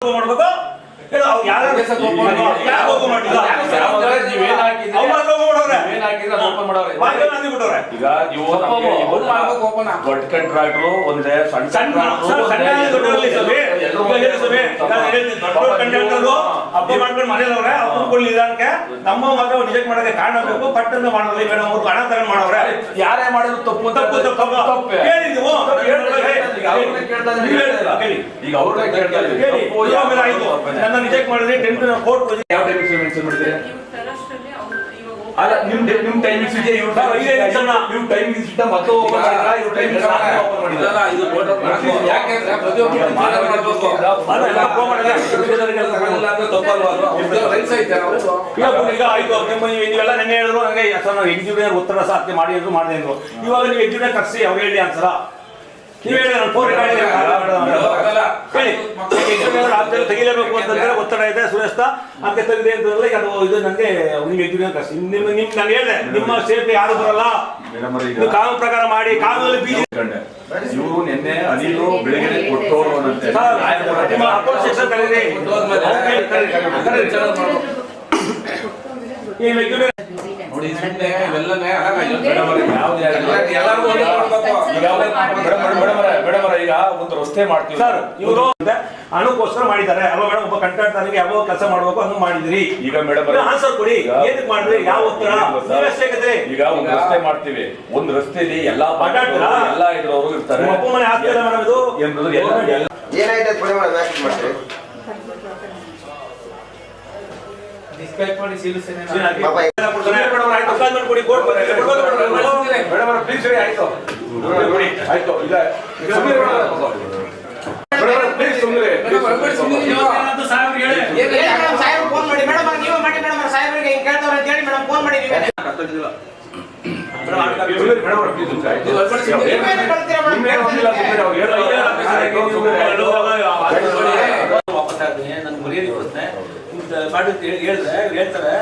ಮಾಡ್ಬೇಕು? ಹೇಳು ಅವ್ರು ಯಾರು ಯಾರು ಓಪನ್ ಮಾಡಿಲ್ಲ ಈಗ ದೊಡ್ಡ ಕಂಟ್ರಾಕ್ಟ್ರು ಒಂದೇ ಸಣ್ಣ ಸಣ್ಣ ಸಣ್ಣ ಹಬ್ಬ ಮಾಡ್ಕೊಂಡು ಮನೇಲವ್ರೆ ಅವ್ರು ಕೊಡ್ಲಿ ನಮ್ಮ ಮಾತ್ರ ರಿಜೆಕ್ಟ್ ಮಾಡಕ್ಕೆ ಕಾರಣ ಬೇಕು. ಪಟ್ಟಂತ ಮಾಡೋಲ್ಲ ಅವ್ರು ಹಣ ತಗೊಂಡು ಮಾಡೋರೆ. ಯಾರೇ ಮಾಡಿದ್ರು ತಪ್ಪು ತಪ್ಪು ತಪ್ಪು. ತಪ್ಪು. ನೀವು. ಈಗ. ಕೇಳಿ. ಅವ್ರನ್ನೇ ಕೇಳ್ತಾ. ಕೇಳಿ ಇವಾಗ ಆಯ್ತು. ನನ್ನ ರಿಜೆಕ್ಟ್ ಮಾಡಿದ್ರೆ ಟೆಂತ್ ಕೋರ್ಟ್ ಯಾವ ಟೈಮಿಂಗ್ಸ್ ಮೆನ್ಷನ್ ಮಾಡಿದ್ರೆ ಇವ್ರು ತರಷ್ಟರಲ್ಲಿ ಅವ್ರು ಇವಾಗ ಅಲ್ಲ ನಿಮ್ ನಿಮ್ ಟೈಮಿಂಗ್ಸ್ ಇದೆ ಇವ್ರ ಸರ್, ಐದೇ ನಿಮಿಷನ. ನೀವು ಟೈಮಿಂಗ್ಸ್ ಇಟ್ಟ ಮತ್ತೆ ಓಪನ್ ಮಾಡಿಲ್ಲ ಇವ್ರ ಟೈಮಿಂಗ್ಸ್ ಓಪನ್ ಮಾಡಿಲ್ಲ ಇದು ಟೋಟಲ್ ಯಾಕೆಂದ್ರೆ ಪ್ರತಿಯೊಬ್ಬರು ವಿಚಾರ ಮಾಡ್ಬೇಕು. ಅಲ್ಲ, ಎಲ್ಲ phone ಮಾಡಿದ್ರೆ ತಗೊಳ್ಳಿಲ್ಲ ಅಂದ್ರೆ ತಪ್ಪಲ್ವಾ ಅದು? ಅವ್ರ್ದು rights ಐತೆ ನಾವು. ಈಗ ಈಗ ಆಯ್ತು ನಿಮ್ಮ ನೀವು- ನೀವೆಲ್ಲ ನೆನ್ನೆ ಹೇಳಿದ್ರು ಹಂಗೆ ಸರ್ ನಾವು ಎಕ್ಸಿಕ್ಯೂಟಿವ್ ಉತ್ತರ ಸಾಧ್ಯ ಮಾಡಿ ಅಂದ್ರು ಮಾಡಿದೆ ಅಂದ್ರು ಇವಾಗ ನೀವು ಎಕ್ಸಿಕ್ಯೂಟಿವ್ ಕರ್ಸಿ ಅವ್ರು ಹೇಳಿ ಅನ್ಸರ ನೀವು ಹೇಳಿ ನಾನು ಫೋನ್ ಹೇಳಿ ರಾಜ್ಯದಲ್ಲಿ ತೆಗಿಲೇಬೇಕು ಅಂತಂದ್ರೆ ಒತ್ತಡ ಇದೆ ಸುರೇಶ ಅದಕ್ಕೆ ತೆಗೆದೆ ಅಂತಂದ್ರೆ ಅದು ಇದು ನನಗೆ ನಿಮ್ಗೆ ಎಕ್ಸಿಕ್ಯೂಟಿವ್ ಕರ್ಸಿ ನಿಮ್ಮ ನಿಮ್ ನಾನು ಹೇಳಿದೆ ನಿಮ್ಮ ಸೇಫ್ಟಿ ಯಾರು ಬರಲ್ಲ ನೀವು ಕಾನೂನು ಪ್ರಕಾರ ಮಾಡಿ ಕಾನೂನಲ್ಲಿ. ಇವ್ರು ನಿನ್ನೆ ಅನಿಲು ಬೆಳಗ್ಗೆ ನಿಮ್ಮ ಅಕೌಂಟ್ ಸೆಕ್ಷನ್ ಕರೀರಿ. ನೋಡಿ ಸುಮ್ನೆ ಇವೆಲ್ಲನೇ ಯಾವ್ದು ಯಾರಿಲ್ಲ. ಎಲ್ಲರಿಗೂ ಒಂದೇ ಮಾಡ್ಬೇಕು. ಈಗ ಒಂದು ರಸ್ತೆ ಮಾಡ್ತೀವಿ ಸರ್ ಇವರು ಹಣಕ್ಕೋಸ್ಕರ ಮಾಡಿದ್ದಾರೆ ಅಲ್ವಾ ಮೇಡಮ್ ಒಬ್ಬ ಕಂಟ್ರಾಕ್ಟರ್ಗೆ ಯಾವ ಕೆಲಸ ಮಾಡಬೇಕು ಹಂಗ ಮಾಡಿದ್ರಿ ಈಗ ಮೇಡಮ್ ಆನ್ಸರ್ ಕೊಡಿ ಈಗ- ಏನಕ್ಕೆ ಮಾಡಿದ್ರಿ ಯಾವ ಒತ್ತಡ ಈಗ ಒಂದು ರಸ್ತೆ ಮಾಡ್ತೀವಿ ಒಂದು ರಸ್ತೆಯಲ್ಲಿ ಎಲ್ಲಾ ಎಲ್ಲಾ ಎಲ್ಲ ಇದ್ರವರು ಇರ್ತಾರೆ ಅಪ್ಪ ಮನೆ ಆಗ್ತಿಲ್ಲ ಮೇಡಮ್ ಇದು ಎಲ್ಲ ಏನಾಯ್ತು ಮಾಡ್ತೀರಿ ಕೊಡಿ, ಕೋರ್ಟ್ ಕೊಡ್ಬೋದು ಮೇಡಮ್. ಅವರೇ, ಆಯ್ತು ಆಯ್ತು ಇಲ್ಲ. ವಾಪಸ್ ಆಗ್ತೀನಿ ನನ್ಗೆ ಮರ್ಯಾದೆ ಕೊಡುತ್ತೆ ಇಂಥ ಹೇಳ್ತಾರೆ ಹೇಳ್ತಾರೆ?